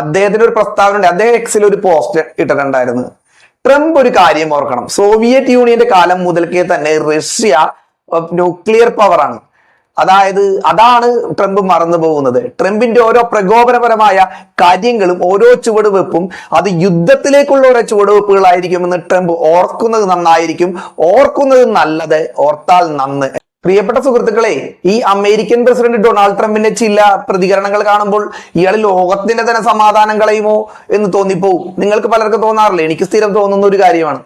അദ്ദേഹത്തിന് ഒരു പ്രസ്താവന ഉണ്ട് അദ്ദേഹം എക്സിൽ ഒരു പോസ്റ്റ് ഇട്ടിട്ടുണ്ടായിരുന്നു. ട്രംപ് ഒരു കാര്യം ഓർക്കണം. സോവിയറ്റ് യൂണിയന്റെ കാലം മുതൽക്കേ തന്നെ റഷ്യ ന്യൂക്ലിയർ പവറാണ് അതായത് അതാണ് ട്രംപ് മറന്നു പോകുന്നത്. ട്രംപിന്റെ ഓരോ പ്രകോപനപരമായ കാര്യങ്ങളും ഓരോ ചുവടുവെപ്പും അത് യുദ്ധത്തിലേക്കുള്ള ഓരോ ചുവടുവെപ്പുകളായിരിക്കുമെന്ന് ട്രംപ് ഓർക്കുന്നത് നന്നായിരിക്കും. ഓർക്കുന്നത് നല്ലത് ഓർത്താൽ നന്ന്. പ്രിയപ്പെട്ട സുഹൃത്തുക്കളെ ഈ അമേരിക്കൻ പ്രസിഡന്റ് ഡൊണാൾഡ് ട്രംപിന്റെ ചില പ്രതികരണങ്ങൾ കാണുമ്പോൾ ഇയാൾ ലോകത്തിന്റെ തന്നെ സമാധാനം കളയുമോ എന്ന് തോന്നിപ്പോവും. നിങ്ങൾക്ക് പലർക്കും തോന്നാറില്ല? എനിക്ക് സ്ഥിരം തോന്നുന്ന ഒരു കാര്യമാണ്.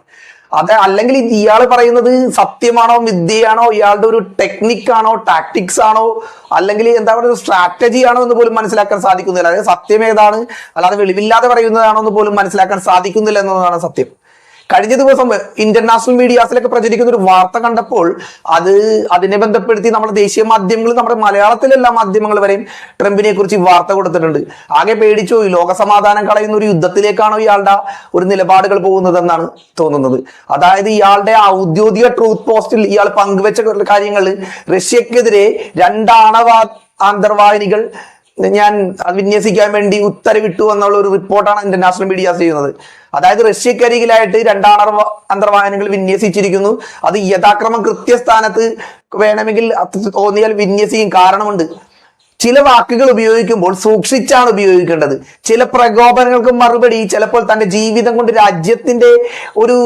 അത് അല്ലെങ്കിൽ ഇയാൾ പറയുന്നത് സത്യമാണോ വിദ്യയാണോ ഇയാളുടെ ഒരു ടെക്നിക്കാണോ ടാക്ടിക്സ് ആണോ അല്ലെങ്കിൽ എന്താ പറയുക സ്ട്രാറ്റജി ആണോ എന്ന് പോലും മനസ്സിലാക്കാൻ സാധിക്കുന്നില്ല. അതായത് സത്യം ഏതാണ്? അല്ലാതെ വെളിവില്ലാതെ പറയുന്നതാണോ എന്ന് പോലും മനസ്സിലാക്കാൻ സാധിക്കുന്നില്ല എന്നതാണ് സത്യം. കഴിഞ്ഞ ദിവസം ഇന്റർനാഷണൽ മീഡിയാസിലൊക്കെ പ്രചരിക്കുന്ന ഒരു വാർത്ത കണ്ടപ്പോൾ അത് അതിനെ ബന്ധപ്പെടുത്തി നമ്മുടെ ദേശീയ മാധ്യമങ്ങൾ നമ്മുടെ മലയാളത്തിലെല്ലാ മാധ്യമങ്ങൾ വരെയും ട്രംപിനെ കുറിച്ച് വാർത്ത കൊടുത്തിട്ടുണ്ട്. ആകെ പേടിച്ചോ? ഈ ലോകസമാധാനം കളയുന്ന ഒരു യുദ്ധത്തിലേക്കാണോ ഇയാളുടെ ഒരു നിലപാടുകൾ പോകുന്നതെന്നാണ് തോന്നുന്നത്. അതായത് ഇയാളുടെ ഔദ്യോഗിക ട്രൂത്ത് പോസ്റ്റിൽ ഇയാൾ പങ്കുവെച്ച കാര്യങ്ങൾ റഷ്യക്കെതിരെ രണ്ടാണവ അന്തർവാഹിനികൾ ഞാൻ അത് വിന്യസിക്കാൻ വേണ്ടി ഉത്തരവിട്ടു എന്നുള്ള ഒരു റിപ്പോർട്ടാണ് ഇന്റർനാഷണൽ മീഡിയാസ് ചെയ്യുന്നത്. അതായത് റഷ്യക്കരികിലായിട്ട് രണ്ടാണർ അന്തർവാഹനങ്ങൾ വിന്യസിച്ചിരിക്കുന്നു. അത് യഥാക്രമം കൃത്യസ്ഥാനത്ത് വേണമെങ്കിൽ തോന്നിയാൽ വിന്യസിക്കും കാരണമുണ്ട്. ചില വാക്കുകൾ ഉപയോഗിക്കുമ്പോൾ സൂക്ഷിച്ചാണ് ഉപയോഗിക്കേണ്ടത്. ചില പ്രകോപനങ്ങൾക്ക് മറുപടി ചിലപ്പോൾ തന്റെ ജീവിതം കൊണ്ട് രാജ്യത്തിന്റെ ഒരു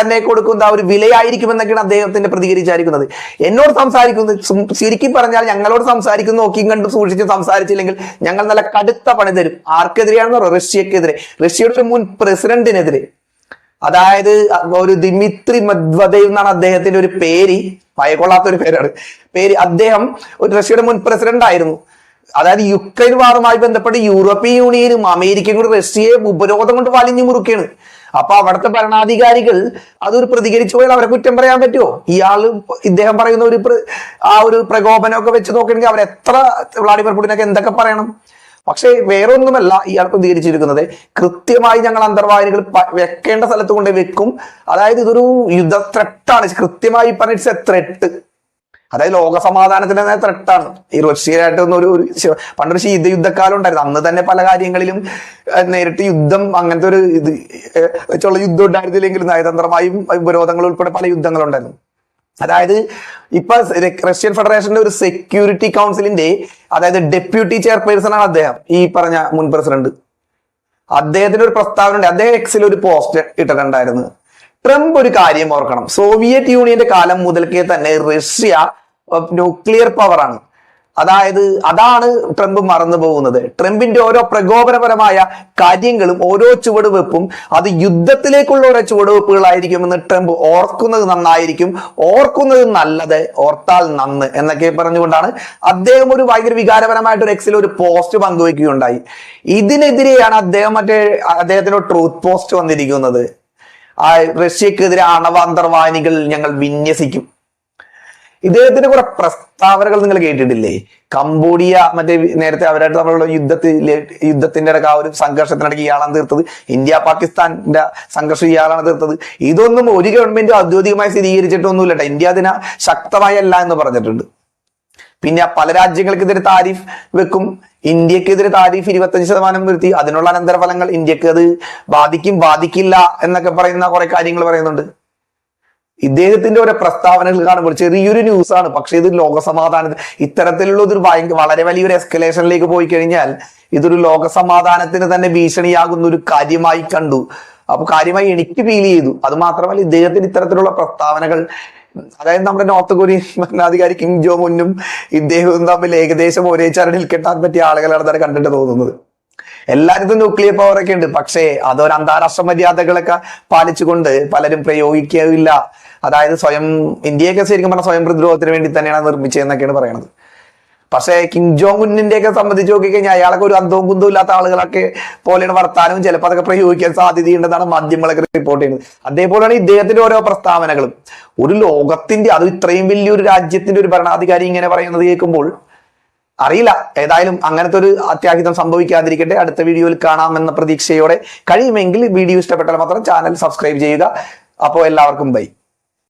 തന്നെ കൊടുക്കുന്ന ഒരു ഒരു വിലയായിരിക്കുമെന്നൊക്കെയാണ് അദ്ദേഹത്തിന്റെ പ്രതികരിച്ചായിരിക്കുന്നത്. എന്നോട് സംസാരിക്കുന്നത് ശരിക്കും പറഞ്ഞാൽ ഞങ്ങളോട് സംസാരിക്കുന്ന. നോക്കിയും കണ്ടും സൂക്ഷിച്ച് സംസാരിച്ചില്ലെങ്കിൽ ഞങ്ങൾ നല്ല കടുത്ത പണി തരും. ആർക്കെതിരെയാണെന്ന് റഷ്യക്കെതിരെ. റഷ്യയുടെ ഒരു മുൻ പ്രസിഡന്റിനെതിരെ. അതായത് ഒരു ദിമിത്രി മദ്വദേവ് എന്നാണ് അദ്ദേഹത്തിന്റെ ഒരു പേര്. ഭയക്കൊള്ളാത്ത ഒരു പേരാണ്. പേര് അദ്ദേഹം ഒരു റഷ്യയുടെ മുൻ പ്രസിഡന്റ് ആയിരുന്നു. അതായത് യുക്രൈൻ വാറുമായി ബന്ധപ്പെട്ട് യൂറോപ്യൻ യൂണിയനും അമേരിക്കയും കൂടി റഷ്യയെ ഉപരോധം കൊണ്ട് വലിഞ്ഞു മുറുക്കുകയാണ്. അപ്പൊ അവിടുത്തെ ഭരണാധികാരികൾ അതൊരു പ്രതികരിച്ചു പോയാൽ അവരെ കുറ്റം പറയാൻ പറ്റുമോ? ഇയാൾ ഇദ്ദേഹം പറയുന്ന ഒരു ആ ഒരു പ്രകോപനമൊക്കെ വെച്ച് നോക്കണെങ്കിൽ അവരെത്ര വ്ളാഡിമിർ പുടിനൊക്കെ എന്തൊക്കെ പറയണം? പക്ഷേ വേറൊന്നുമല്ല ഇയാൾ പ്രതികരിച്ചിരിക്കുന്നത്. കൃത്യമായി ഞങ്ങൾ അന്തർവാഹിനികൾ വെക്കേണ്ട സ്ഥലത്ത് കൊണ്ട് വെക്കും. അതായത് ഇതൊരു യുദ്ധ ത്രെട്ടാണ് കൃത്യമായി പറഞ്ഞ ഇറ്റ്സ് എ ത്രെട്ട് അതായത് ലോക സമാധാനത്തിന്റെ തന്നെ ത്രെട്ടാണ് ഈ റഷ്യയായിട്ടൊന്നും ഒരു പണ്ടൊരു ശീത യുദ്ധക്കാലം ഉണ്ടായിരുന്നു. അന്ന് തന്നെ പല കാര്യങ്ങളിലും നേരിട്ട് യുദ്ധം അങ്ങനത്തെ ഒരു ഇത് വെച്ചുള്ള യുദ്ധം ഉണ്ടായിരുന്നില്ലെങ്കിലും നയതന്ത്രമായും ഉപരോധങ്ങൾ ഉൾപ്പെടെ പല യുദ്ധങ്ങളുണ്ടായിരുന്നു. അതായത് ഇപ്പൊ റഷ്യൻ ഫെഡറേഷന്റെ ഒരു സെക്യൂരിറ്റി കൗൺസിലിന്റെ അതായത് ഡെപ്യൂട്ടി ചെയർപേഴ്സൺ ആണ് അദ്ദേഹം ഈ പറഞ്ഞ മുൻ പ്രസിഡന്റ് അദ്ദേഹത്തിന്റെ ഒരു പ്രസ്താവന ഉണ്ട്. അദ്ദേഹം എക്സിൽ ഒരു പോസ്റ്റ് ഇട്ടിട്ടുണ്ടായിരുന്നു. ട്രംപ് ഒരു കാര്യം ഓർക്കണം. സോവിയറ്റ് യൂണിയന്റെ കാലം മുതൽക്കേ തന്നെ റഷ്യ ന്യൂക്ലിയർ പവറാണ് അതായത് അതാണ് ട്രംപ് മറന്നു പോകുന്നത്. ട്രംപിന്റെ ഓരോ പ്രകോപനപരമായ കാര്യങ്ങളും ഓരോ ചുവടുവെപ്പും അത് യുദ്ധത്തിലേക്കുള്ള ഓരോ ചുവടുവെപ്പുകളായിരിക്കുമെന്ന് ട്രംപ് ഓർക്കുന്നത് നന്നായിരിക്കും. ഓർക്കുന്നത് നല്ലത് ഓർത്താൽ നന്ന് എന്നൊക്കെ പറഞ്ഞുകൊണ്ടാണ് അദ്ദേഹം ഒരു ഭയങ്കര വികാരപരമായിട്ട് ഒരു എക്സിൽ ഒരു പോസ്റ്റ് പങ്കുവെക്കുകയുണ്ടായി. ഇതിനെതിരെയാണ് അദ്ദേഹം മറ്റേ അദ്ദേഹത്തിന്റെ ട്രൂത്ത് പോസ്റ്റ് വന്നിരിക്കുന്നത്. റഷ്യക്കെതിരെ അണവാന്തർവാഹിനികൾ ഞങ്ങൾ വിന്യസിക്കും. ഇദ്ദേഹത്തിന്റെ കുറെ പ്രസ്താവനകൾ നിങ്ങൾ കേട്ടിട്ടില്ലേ? കംബോഡിയ മറ്റേ നേരത്തെ അവരായിട്ട് തമ്മിലുള്ള യുദ്ധത്തിൽ യുദ്ധത്തിന്റെ ഇടയ്ക്ക് ആ ഒരു സംഘർഷത്തിനിടയ്ക്ക് ഇയാളാണ് തീർത്തത്. ഇന്ത്യ പാകിസ്ഥാന്റെ സംഘർഷം ഇയാളാണ് തീർത്തത്. ഇതൊന്നും ഒരു ഗവൺമെന്റ് ഔദ്യോഗികമായി സ്ഥിരീകരിച്ചിട്ടൊന്നുമില്ല ട്ടോ. ഇന്ത്യ അതിനെ ശക്തമായല്ല എന്ന് പറഞ്ഞിട്ടുണ്ട്. പിന്നെ പല രാജ്യങ്ങൾക്കെതിരെ താരിഫ് വെക്കും. ഇന്ത്യക്കെതിരെ താരിഫ് ഇരുപത്തഞ്ച് ശതമാനം വരുത്തി. അതിനുള്ള അനന്തരഫലങ്ങൾ ഇന്ത്യയ്ക്ക് അത് ബാധിക്കും ബാധിക്കില്ല എന്നൊക്കെ പറയുന്ന കുറെ കാര്യങ്ങൾ പറയുന്നുണ്ട്. ഇദ്ദേഹത്തിന്റെ ഓരോ പ്രസ്താവനകൾ കാണുമ്പോൾ ചെറിയൊരു ന്യൂസാണ്. പക്ഷെ ഇത് ലോകസമാധാനത്തിന് ഇത്തരത്തിലുള്ള ഒരു ഭയങ്കര വളരെ വലിയൊരു എസ്കലേഷനിലേക്ക് പോയി കഴിഞ്ഞാൽ ഇതൊരു ലോകസമാധാനത്തിന് തന്നെ ഭീഷണിയാകുന്ന ഒരു കാര്യമായി കണ്ടു. അപ്പൊ കാര്യമായി എനിക്ക് ഫീൽ ചെയ്തു. അത് മാത്രമല്ല ഇദ്ദേഹത്തിന് ഇത്തരത്തിലുള്ള പ്രസ്താവനകൾ അതായത് നമ്മുടെ നോർത്ത് കൊറിയൻ ഭരണാധികാരി കിം ജോ മുന്നും ഇദ്ദേഹവും തമ്മിൽ ഏകദേശം ഒരേ ചരടിൽ കെട്ടാൻ പറ്റിയ ആളുകളാണ് തന്നെ കണ്ടിട്ട് തോന്നുന്നത്. എല്ലായിടത്തും ന്യൂക്ലിയർ പവർ ഒക്കെ ഉണ്ട്. പക്ഷേ അതൊരു അന്താരാഷ്ട്ര മര്യാദകളൊക്കെ പാലിച്ചുകൊണ്ട് പലരും പ്രയോഗിക്കുകയില്ല. അതായത് സ്വയം ഇന്ത്യയൊക്കെ ശരിക്കും പറഞ്ഞാൽ സ്വയം പ്രതിരോധത്തിന് വേണ്ടി തന്നെയാണ് നിർമ്മിച്ചതെന്നൊക്കെയാണ് പറയണത്. പക്ഷേ കിങ് ജോങ് ഉന്നിന്റെ ഒക്കെ സംബന്ധിച്ച് നോക്കിക്കഴിഞ്ഞാൽ അയാളൊക്കെ ഒരു അന്തവും കുന്തവും ഇല്ലാത്ത ആളുകളൊക്കെ പോലെയാണ് വർത്താനവും ചിലപ്പോൾ അതൊക്കെ പ്രയോഗിക്കാൻ സാധ്യതയുണ്ടെന്നാണ് മാധ്യമങ്ങളൊക്കെ റിപ്പോർട്ട് ചെയ്യുന്നത്. അതേപോലെയാണ് ഇദ്ദേഹത്തിന്റെ ഓരോ പ്രസ്താവനകളും. ഒരു ലോകത്തിന്റെ അത് ഇത്രയും വലിയൊരു രാജ്യത്തിന്റെ ഒരു ഭരണാധികാരി ഇങ്ങനെ പറയുന്നത് കേൾക്കുമ്പോൾ അറിയില്ല. ഏതായാലും അങ്ങനത്തെ ഒരു അത്യാഹിതം സംഭവിക്കാതിരിക്കട്ടെ. അടുത്ത വീഡിയോയിൽ കാണാമെന്ന പ്രതീക്ഷയോടെ കഴിയുമെങ്കിൽ വീഡിയോ ഇഷ്ടപ്പെട്ടാൽ മാത്രം ചാനൽ സബ്സ്ക്രൈബ് ചെയ്യുക. അപ്പോൾ എല്ലാവർക്കും ബൈ.